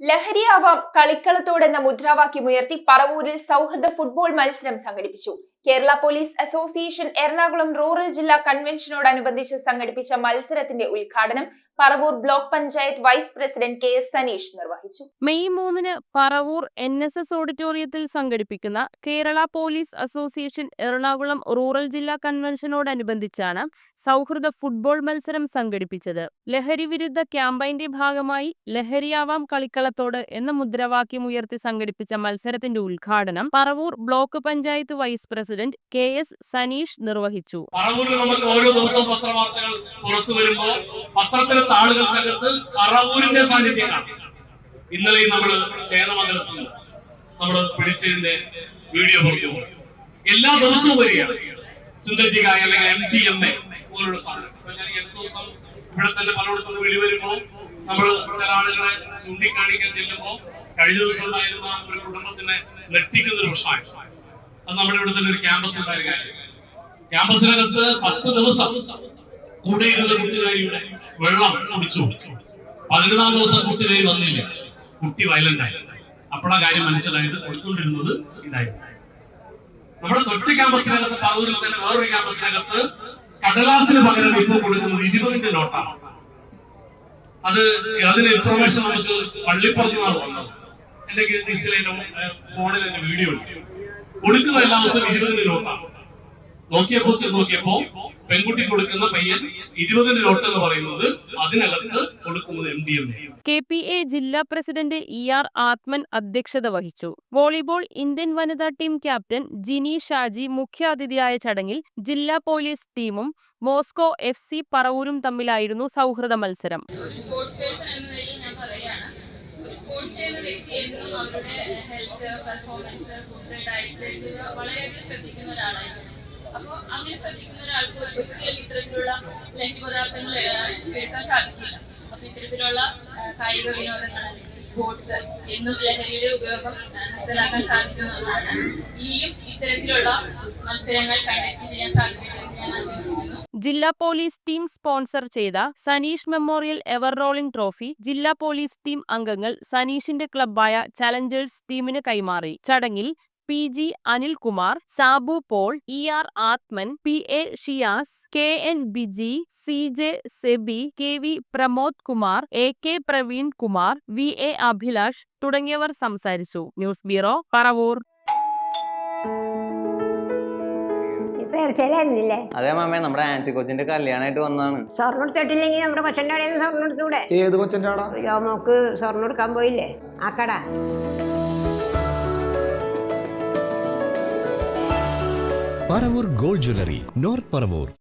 ലഹരിയാവാം കളിക്കളത്തോടെന്ന മുദ്രാവാക്യമുയർത്തി പറവൂരിൽ സൗഹൃദ ഫുട്ബോൾ മത്സരം സംഘടിപ്പിച്ചു. Kerala police association Ernakulam rural ജില്ലാ കൺവെൻഷനോടനുബന്ധിച്ച് സംഘടിപ്പിച്ച മത്സരത്തിന്റെ ഉദ്ഘാടനം Paravur block panchayat vice president K S Saneesh നിർവഹിച്ചു. മെയ് മൂന്നിന് പറവൂർ എൻ എസ് എസ് ഓഡിറ്റോറിയത്തിൽ സംഘടിപ്പിക്കുന്ന Kerala police association Ernakulam rural ജില്ലാ കൺവെൻഷനോടനുബന്ധിച്ചാണ് സൗഹൃദ ഫുട്ബോൾ മത്സരം സംഘടിപ്പിച്ചത്. ലഹരി വിരുദ്ധ ക്യാമ്പയിന്റെ ഭാഗമായി ലഹരിയാവാം കളിക്കളത്തോട് എന്ന മുദ്രാവാക്യം ഉയർത്തി സംഘടിപ്പിച്ച മത്സരത്തിന്റെ ഉദ്ഘാടനം Paravur block panchayat vice president K S Saneesh നിർവഹിച്ചു. പറവൂരിൽ നമുക്ക് ഓരോ ദിവസവും പത്രവാർത്തകൾ പുറത്തു വരുമ്പോൾ പത്രത്തിലെ താളുകൾക്കകത്ത് പറവൂരിന്റെ സാന്നിധ്യമാണ് ഇന്നലെ നമ്മൾ ചേതമംഗലത്ത് നമ്മൾ പിടിച്ചതിന്റെ വീഡിയോ പുറത്തു എല്ലാ ദിവസവും വരികയാണ്. സിന്തറ്റിക് ആയ അല്ലെങ്കിൽ എം ഡി എം എ പോലുള്ള സാധനം ദിവസം ഇവിടെ തന്നെ പലയിടത്തുനിന്ന് വിളി വരുമ്പോ നമ്മൾ ചില ആളുകളെ ചൂണ്ടിക്കാണിക്കാൻ ചെല്ലുമ്പോ കഴിഞ്ഞ ദിവസം ഉണ്ടായിരുന്ന ഒരു കുടുംബത്തിനെ നെട്ടിക്കുന്ന ഒരു പ്രശ്നമായിരുന്നു. അത് നമ്മുടെ ഇവിടെ തന്നെ ഒരു ക്യാമ്പസ് കാര്യം. ക്യാമ്പസിനകത്ത് പത്ത് ദിവസം കൂടെ ഇരുന്ന കുട്ടികാരിയുടെ വെള്ളം കുടിച്ചു. പതിനൊന്നാം ദിവസം കുട്ടികാരി വന്നില്ല. കുട്ടി വയലന്റ് ആയി. അപ്പോഴാ കാര്യം മനസ്സിലായത് കൊടുത്തുകൊണ്ടിരുന്നത് ഇതായിരുന്നു നമ്മുടെ തൊട്ട് ക്യാമ്പസിനകത്ത് പറവൂരിൽ തന്നെ വേറൊരു ക്യാമ്പസിനകത്ത് കടലാസിന് പകരം ഇപ്പോൾ കൊടുക്കുന്നത് ഇരുപതിന്റെ നോട്ടാണ്. അത് അതിന് ഇൻഫർമേഷൻ നമുക്ക് പള്ളിപ്പുറത്ത് നിന്നാണ് വന്നത് എന്റെ ഫോണിൽ എന്റെ വീഡിയോ ഉണ്ട്. കൊടുക്കുന്ന എല്ലാ ദിവസവും ഇരുപതിന് ലോട്ടാണ് നോക്കിയപ്പോ ചെന്ന് നോക്കിയപ്പോ പെൺകുട്ടി കൊടുക്കുന്ന പയ്യൻ ഇരുപതിന് ലോട്ട് എന്ന് പറയുന്നത് അതിനകത്ത് കൊടുക്കുന്നത് M D M K P A ജില്ലാ പ്രസിഡന്റ് ഇ ആർ ആത്മൻ അധ്യക്ഷത വഹിച്ചു. വോളിബോൾ ഇന്ത്യൻ വനിതാ ടീം ക്യാപ്റ്റൻ ജിനി ഷാജി മുഖ്യാതിഥിയായ ചടങ്ങിൽ ജില്ലാ പോലീസ് ടീമും മോസ്കോ എഫ് സി പറവൂരും തമ്മിലായിരുന്നു സൗഹൃദ മത്സരം. ഒരു സ്പോർട്സ് പേഴ്സൺ എന്ന നിലയിൽ ഞാൻ സ്പോർട്സ് ചെയ്യുന്ന വ്യക്തി എന്നും അവരുടെ ഹെൽത്ത് പെർഫോമൻസ് ഫുഡ് ഡയറ്റ് വളരെയധികം ശ്രദ്ധിക്കുന്ന ഒരാളായിരുന്നു. അപ്പോൾ അങ്ങനെ ശ്രദ്ധിക്കുന്ന ഒരാൾക്ക് ഒരിക്കലും ഇത്തരത്തിലുള്ള ലഹരി പദാർത്ഥങ്ങൾ എടുക്കാൻ സാധിക്കില്ല. അപ്പൊ ഇത്തരത്തിലുള്ള കായിക വിനോദങ്ങൾ അല്ലെങ്കിൽ സ്പോർട്സ് എന്നും ലഹരിയുടെ ഉപയോഗം നിർത്തലാക്കാൻ സാധിക്കുന്നതാണ് ഇനിയും ഇത്തരത്തിലുള്ള മത്സരങ്ങൾ കണ്ടക്ട് ചെയ്യാൻ സാധിക്കുന്നു ഞാൻ ആശംസിക്കുന്നു. ജില്ലാ പോലീസ് ടീം സ്പോൺസർ ചെയ്ത Saneesh memorial ever rolling trophy ജില്ലാ പോലീസ് ടീം അംഗങ്ങൾ സനീഷിന്റെ ക്ലബ്ബായ ചലഞ്ചേഴ്സ് ടീമിന് കൈമാറി. ചടങ്ങിൽ P G Anilkumar Sabu Paul E R Athman P A Shiyas K N Biji C J Sebi K V Pramod Kumar A K Praveen Kumar V A Abhilash തുടങ്ങിയവർ സംസാരിച്ചു. News bureau Paravur. ഇപ്പൊ എർച്ചയിലായിരുന്നില്ലേ അതെ മാമേ നമ്മുടെ ആൻസി കൊച്ചിന്റെ കല്യാണമായിട്ട് വന്നാണ് സ്വർണം എടുത്തിട്ടില്ലെങ്കിൽ നമ്മുടെ കൊച്ചന്റെ അവിടെ സ്വർണം എടുത്തൂടെ ഏത് കൊച്ചന്റെ ആടാ യോമോക്ക് സ്വർണം എടുക്കാൻ പോയില്ലേ? ആ കട. Paravur gold jewellery north Paravur.